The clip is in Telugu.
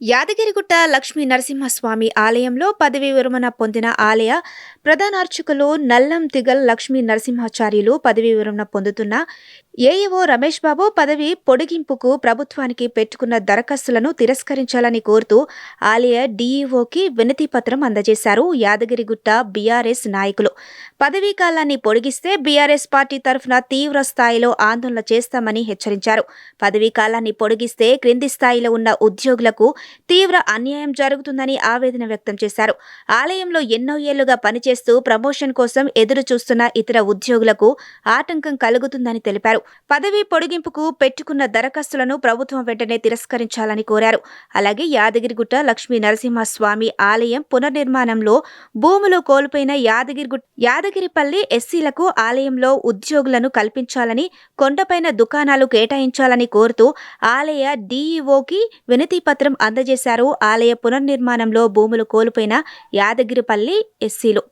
యాదగిరిగుట్ట లక్ష్మీ నరసింహస్వామి ఆలయంలో పదవి విరమణ పొందిన ఆలయ ప్రధానార్చకులు నల్లం తిగల్ లక్ష్మీ నరసింహాచార్యులు పదవి విరమణ పొందుతున్న ఏఈఓ రమేష్ బాబు పదవి పొడిగింపుకు ప్రభుత్వానికి పెట్టుకున్న దరఖాస్తులను తిరస్కరించాలని కోరుతూ ఆలయ డీఈఓకి వినతి పత్రం అందజేశారు యాదగిరిగుట్ట బీఆర్ఎస్ నాయకులు. పదవీ కాలాన్ని పొడిగిస్తే బీఆర్ఎస్ పార్టీ తరఫున తీవ్ర స్థాయిలో ఆందోళన చేస్తామని హెచ్చరించారు. పదవీ కాలాన్ని పొడిగిస్తే క్రింది స్థాయిలో ఉన్న ఉద్యోగులకు తీవ్ర అన్యాయం జరుగుతుందని ఆవేదన వ్యక్తం చేశారు. ఆలయంలో ఎన్నో ఏళ్ళుగా పనిచేస్తూ ప్రమోషన్ కోసం ఎదురు చూస్తున్న ఇతర ఉద్యోగులకు ఆటంకం కలుగుతుందని తెలిపారు. పదవీ పొడిగింపుకు పెట్టుకున్న దరఖాస్తులను ప్రభుత్వం వెంటనే తిరస్కరించాలని కోరారు. అలాగే యాదగిరిగుట్ట లక్ష్మీ నరసింహస్వామి ఆలయం పునర్నిర్మాణంలో భూములు కోల్పోయిన యాదగిరిగుట్ట యాదగిరిపల్లి ఎస్సీలకు ఆలయంలో ఉద్యోగులను కల్పించాలని కొండపైన దుకాణాలు కేటాయించాలని కోరుతూ ఆలయ డీఈఓకి వినతి పత్రం అందజేశారు. ఆలయ పునర్నిర్మాణంలో భూములు కోల్పోయిన యాదగిరిపల్లి ఎస్సీలు.